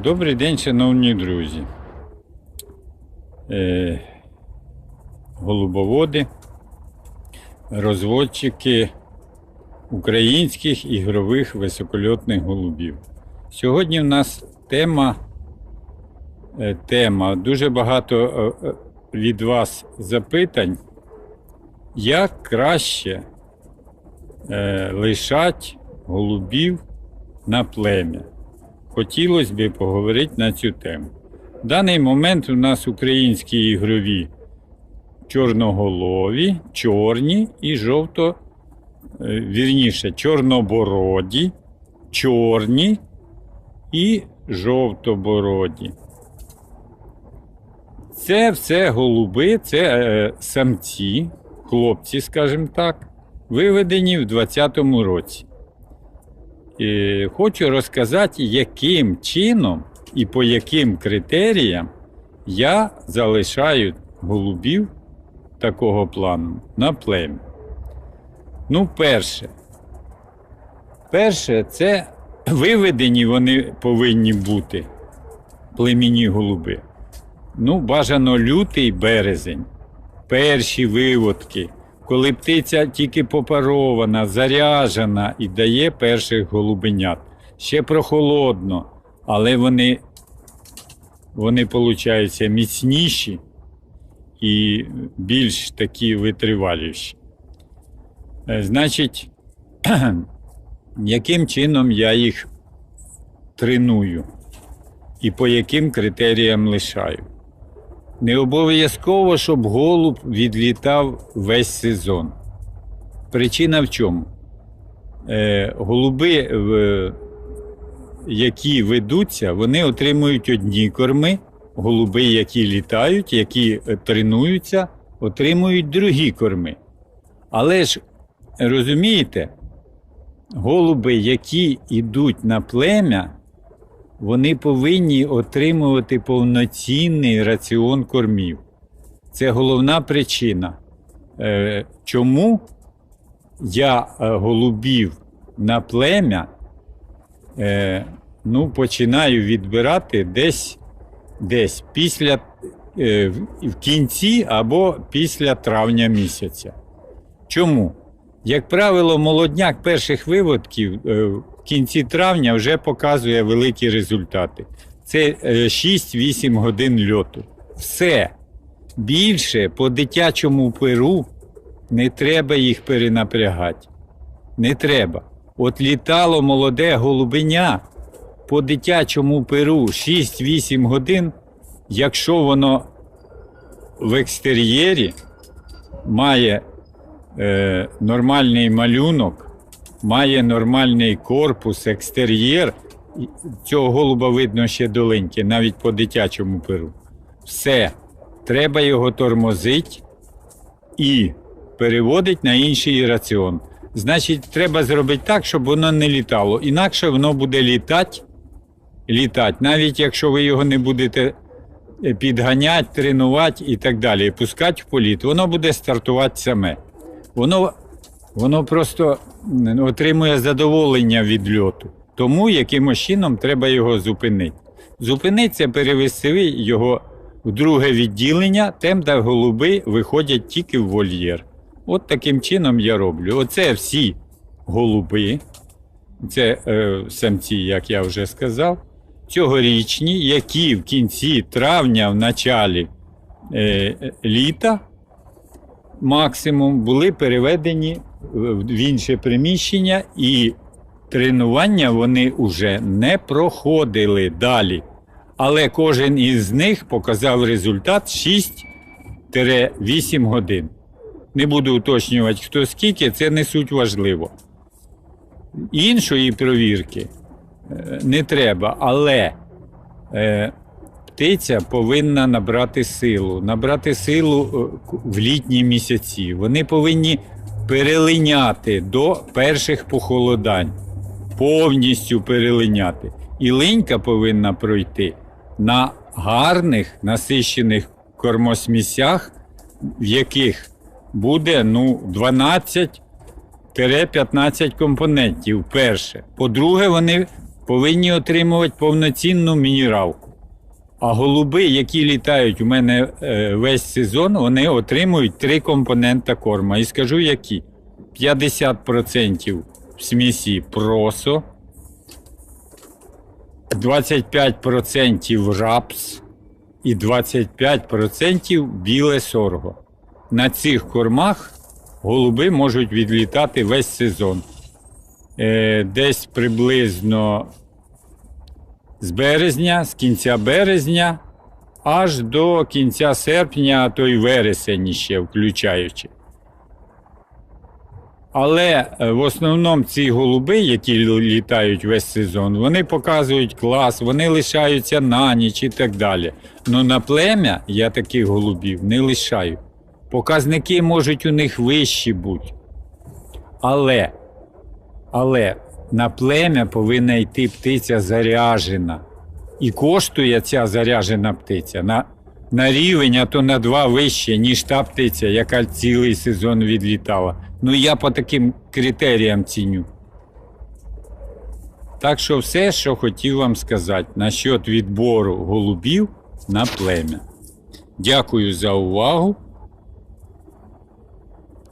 Добрий день, шановні друзі. Е, голубоводи, розводчики українських ігрових високольотних голубів. Сьогодні в нас тема, е, тема дуже багато е, е, від вас запитань, як краще е, лишати голубів на плем'я. Хотілося б поговорити на цю тему. В даний момент у нас українські ігрові чорноголові, чорні і жовто, е, вірніше, чорнобороді, чорні і жовтобороді. Це все голуби, це е, самці, хлопці, скажімо так, виведені в 2020 році. Е, Хочу розказати, яким чином і по яким критеріям я залишаю голубів такого плану на плем'я. Ну, перше. Перше, це виведені вони повинні бути племінні голуби. Ну, бажано лютий березень. Перші виводки, коли птиця тільки попарована, заряжена і дає перших голубенят. Ще прохолодно, але вони, вони получаються міцніші і більш такі витриваліші. Е, Значить, яким чином я їх треную і по яким критеріям лишаю? Не обов'язково, щоб голуб відлітав весь сезон. Причина в чому? Е, голуби, в- які ведуться, вони отримують одні корми. Голуби, які літають, які е, тренуються, отримують другі корми. Але ж розумієте, голуби, які йдуть на плем'я, вони повинні отримувати повноцінний раціон кормів. Це головна причина, е, чому я е, голубів на плем'я е, ну, починаю відбирати десь, десь після в кінці або після травня місяця. Чому? Як правило, молодняк перших виводків е, в кінці травня вже показує великі результати. Це е, 6-8 годин льоту. Все. Більше по дитячому перу не треба їх перенапрягати. Не треба. От літало молоде голубеня по дитячому перу 6-8 годин, якщо воно в екстер'єрі має е, нормальний малюнок, має нормальний корпус, екстер'єр. Цього голуба видно ще доленьке, навіть по дитячому перу. Все. Треба його тормозити і переводити на інший раціон. Значить, треба зробити так, щоб воно не літало. Інакше воно буде літати, літати, навіть якщо ви його не будете е, підганяти, тренувати і так далі, пускати в політ, воно буде стартувати саме. Воно, воно просто отримує задоволення від льоту. Тому якимось чином треба його зупинити. Зупиниться, перевести його в друге відділення, тем, де голуби виходять тільки в вольєр. От таким чином я роблю. Оце всі голуби, це е, самці, як я вже сказав, цьогорічні, які в кінці травня, в началі е, літа максимум були переведені в інше приміщення, і тренування вони вже не проходили далі. Але кожен із них показав результат 6-8 годин. Не буду уточнювати, хто скільки, це не суть важливо. Іншої провірки е, не треба, але птиця повинна набрати силу. Набрати силу е, в літні місяці. Вони повинні перелиняти до перших похолодань, повністю перелиняти. І линька повинна пройти на гарних насищених кормосмісях, в яких буде ну, 12 15 компонентів перше. По-друге, вони повинні отримувати повноцінну мінералку. А голуби, які літають у мене е, весь сезон, вони отримують три компонента корма. І скажу які: 50% в смісі просо, 25% рапс і 25% біле сорго. На цих кормах голуби можуть відлітати весь сезон. Е, десь приблизно з березня, з кінця березня, аж до кінця серпня, а то й вересень ще включаючи. Але е, в основному ці голуби, які літають весь сезон, вони показують клас, вони лишаються на ніч і так далі. Ну на плем'я я таких голубів не лишаю. Показники можуть у них вищі бути. Але, але на плем'я повинна йти птиця заряжена. І коштує ця заряжена птиця на, на рівень, а то на два вище, ніж та птиця, яка цілий сезон відлітала. Ну я по таким критеріям ціню. Так що все, що хотів вам сказати насчет відбору голубів на плем'я. Дякую за увагу.